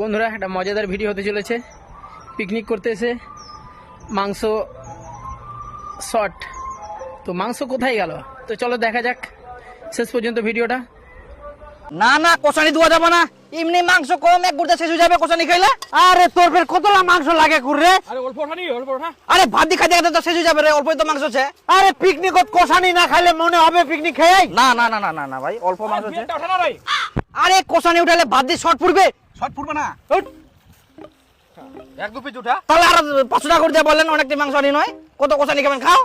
বন্ধুরা একটা মজাদার ভিডিও হতে চলেছে। পিকনিক করতে এসে মাংস শর্ট তো মাংস কোথায় গেল? তো চলো দেখা যাক শেষ পর্যন্ত ভিডিওটা না না কষানি দেওয়া যাবে না। এমনি মাংস কম এক গুড়তে শেষ হয়ে যাবে কষানি খাইলে। আরে তোর ফের কতলা মাংস লাগে কুরে আরে ভাত দিয়ে খাইতে তো শেষ হয়ে যাবে রে অল্প তো মাংস আছে। আরে পিকনিকত কষানি না খাইলে মনে হবে পিকনিক খেয়ে না না না না না না ভাই অল্প মাংস আছে। আরে কষানি উঠালে ভাত দিয়ে শর্ট পড়বে? শর্ট ফুটবে না। এক দু পিস উঠা। তাহলে আর পাঁচশো টাকা করে দিয়ে বললেন অনেকটি মাংস আনি নয়। কত কষানি খাবেন খাও।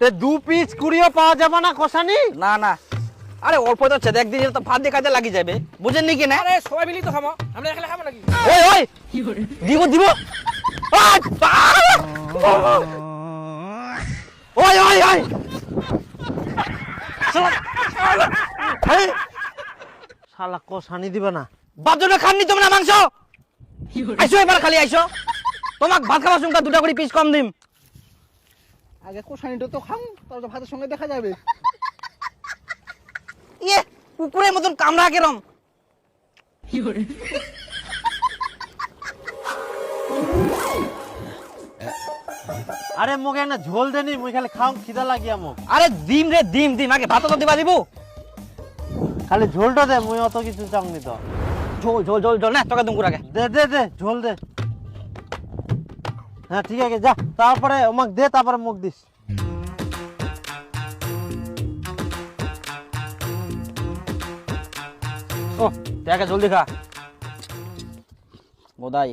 তে দু পিস কুড়িও পাওয়া যাবে না কষানি? না না। আরে অল্প তো আছে একদিন তো ভাত দিয়ে খাইতে লাগি যাবে। বুঝেন নি কি না? আরে সবাই মিলি তো খাব। আমরা একলা খাব নাকি? ওই ওই। দিব দিব! ওই ওই ওই! শালা কষানি দিবে না। বাপজনে খাননি তোমরা মাংস? আইসো এবার খালি আইসো। তোমাক ভাত খাওয়ার সঙ্গে দুটা করে পিস কম দিম। আগে কোষানিটা তো খাম তারপর ভাতের সঙ্গে দেখা যাবে। ইয়ে কুকুরের মতন কামড়া কেরম। আরে মুখে না ঝোল দেনি মুই খালি খাও খিদা লাগিয়া মুখ আরে ডিম রে ডিম ডিম আগে ভাত তো দিবা দিব। খালি ঝোলটা দে মুই অত কিছু চাংনি তো। ঝোল ঝোল ঝোল ঝোল না তোকে আগে। দে দে দে ঝোল দে। হ্যাঁ ঠিক আছে যা তারপরে আমাক দে তারপরে মুখ দিস। ও দেখে। জলদি খা বোধাই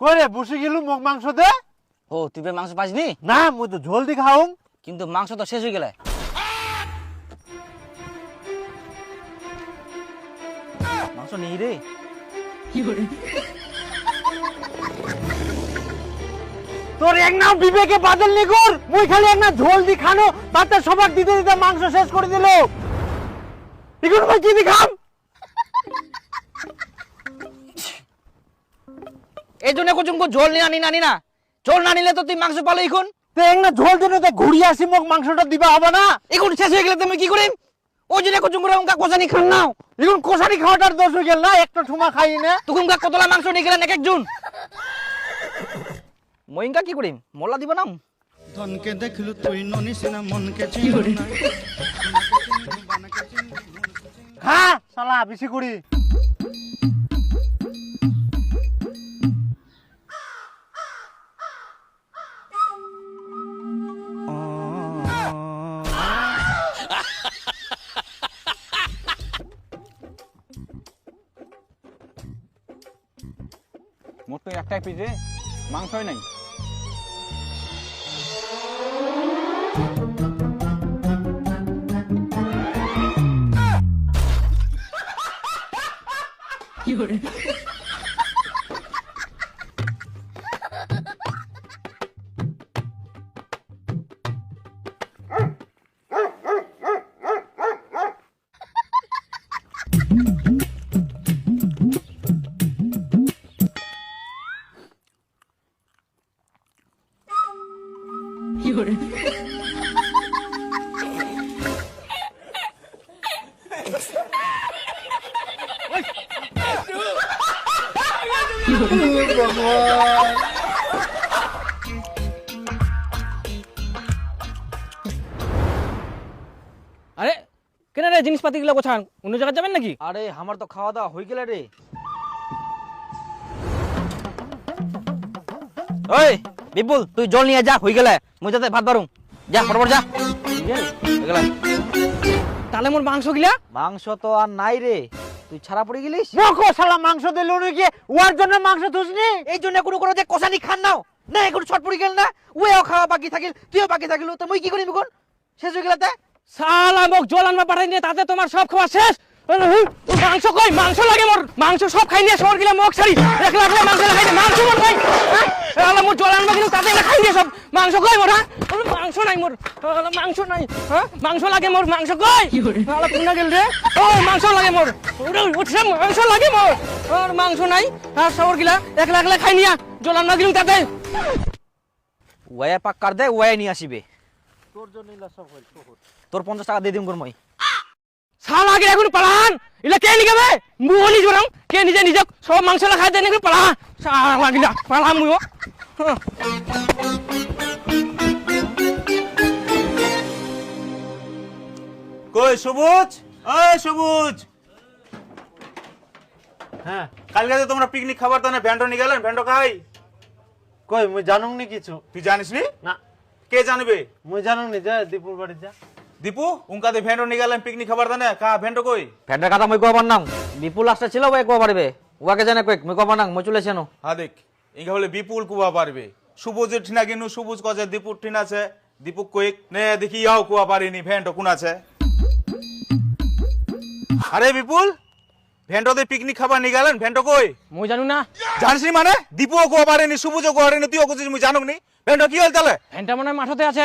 কই বসে গেলু মুখ মাংস দে? ও তুই বে মাংস পাসনি? না মুই তো ঝোল দি খাও কিন্তু মাংস তো শেষ হয়ে গেলে। মাংস নেই রে। তোর এক নাম বিবেকে বাদল নিগুর মুই খালি এক না ঝোল দি খানো তাতে সবার দিতে দিতে মাংস শেষ করে দিল। নিগুর ভাই কি দি খাম? এই জন্য কুচুঙ্কু ঝোল নিয়ে আনি না আনি না ঝোল না নিলে তো তুই মাংস পালো এখন? তো না ঝোল দিনে তো ঘুরিয়ে আসি মুখ মাংসটা দিবা হবে না? এখন শেষ হয়ে গেলে তুমি কি করিম? ওই জন্য কুচুঙ্কু উনকা কোসানি খান নাও। এখন কষারি খাওয়াটার দোষ হয়ে গেল না? একটা ঠুমা খাই না? তুকুম কা কতলা মাংস নিয়ে গেলেন এক একজন? মইঙ্কা কি করিম? মোল্লা দিব না ধনকে দেখলু তুই ননিস না মনকে চিনলু না। খা শালা বেশি করি। মোট তো একটাই পিস মাংসই নাই। আরে কেন রে জিনিসপাতি গুলো গোছান? অন্য জায়গায় যাবেন নাকি? আরে আমার তো খাওয়া দাওয়া হয়ে গেলে রে। ওই বিপুল তুই জল নিয়ে যা হয়ে গেলে মুই যাতে ভাত বারুম যা বরাবর যা। তাহলে মোর মাংস গিলা? মাংস তো আর নাই রে। তুই ছাড়া পড়ে গেলিস? দেখো শালা মাংস দিল নাকি ওর জন্য মাংস তুসনি এই জন্য কোনো কোনো যে কষানি খান নাও। না এখন ছট পড়ে গেল না। ওয়েও খাওয়া বাকি থাকিল তুইও বাকি থাকিল। তো মুই কি করিম এখন? শেষ হয়ে গেলে সালা মোক জল আনবা পাঠাই নিয়ে তাতে তোমার সব খাওয়া শেষ। মাংস কই? মাংস লাগে মোর। মাংস সব খাই নিয়ে শহর গিলা মোক ছাড়ি। একলা একলা মাংস খাই মাংস মোর কই? হ্যাঁ? আলা মোর জল আনবা কিন্তু তাতে খাই নিয়ে সব। মাংস কই মোর হ্যাঁ? মাংস নাই মোর। আলা মাংস নাই হ্যাঁ? মাংস লাগে মোর মাংস কই? আলা পুনা গেল রে? ও মাংস লাগে মোর। উঠছে মাংস লাগে মোর। আর মাংস নাই। আর শহর গিলা একলা একলা খাই নিয়া জল আনবা কিন্তু তাতে। ওয়ে পাক কার দে ওয়ে নিয়ে আসিবে। তোর জন্য তোর পঞ্চাশ টাকা দিয়ে দিম কোন মই আগে এখন পালান। ইলা কে নিকে বে মুনি জরাম। কে নিজে নিজে সব মাংস লা খাই দেন এখন পালা। গিলা পালা মুও কই সবুজ? ওই সবুজ। হ্যাঁ কালকে যে তোমরা পিকনিক খাবার তানে ভ্যান্ডো নিয়ে গেলেন ভ্যান্ডো খাই? কই মুই জানুং নি কিছু। তুই জানিস নি। না কে জানবে? মুই জানুং নি যা দীপুর বাড়ি যা। দীপু উনকাতে ভ্যান্ডো নিয়ে গেলেন পিকনিক খাবার তানে কা ভ্যান্ডো কই? ফ্যান্ডের কথা মই কবার নাম বিপুল লাস্টে ছিল ভাই কবার পারবে উয়াকে জানে কয়েক মই কবার নাম মই চলে এসেনো হ্যাঁ দেখ ইঙ্গা হলে বিপুল কুয়া পারবে সবুজের ঠিনা কিনু সবুজ কছে দীপুর ঠিন আছে। দীপু কইক নে দেখি ইয়াও কুয়া পারিনি ভ্যান্ডো কোন আছে? আরে বিপুল ভ্যান্ডোতে পিকনিক খাবার নিয়ে গেলেন ভ্যান্ডো কই? মুই জানু না। জানিস নি মানে দীপুও কুয়া পারেনি সবুজও কুয়া পারেনি তুইও কুছিস মই জানুক নি। ভ্যান্ডো কি হল তাহলে ফ্যানটা মনে হয় মাঠতে আছে।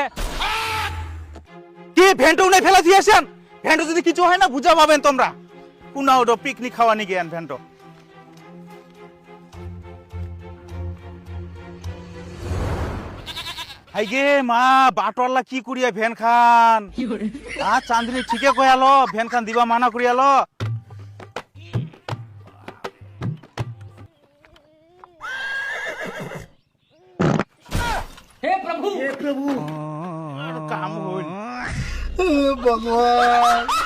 কি ভ্যান্টো উনি ফেলা দিয়েছেন ভ্যান্টো যদি কিছু হয় না বুঝা পাবেন তোমরা। কোনা ওটো পিকনিক খাওয়া নিয়ে গেন ভ্যান্টো হাই গে মা বাটওয়ালা কি করিয়া ভ্যান খান? আ চাঁদনি ঠিকে কয়ালো ভ্যান খান দিবা মানা করিয়ালো হে প্রভু! কাম হইল। 嗯，宝宝。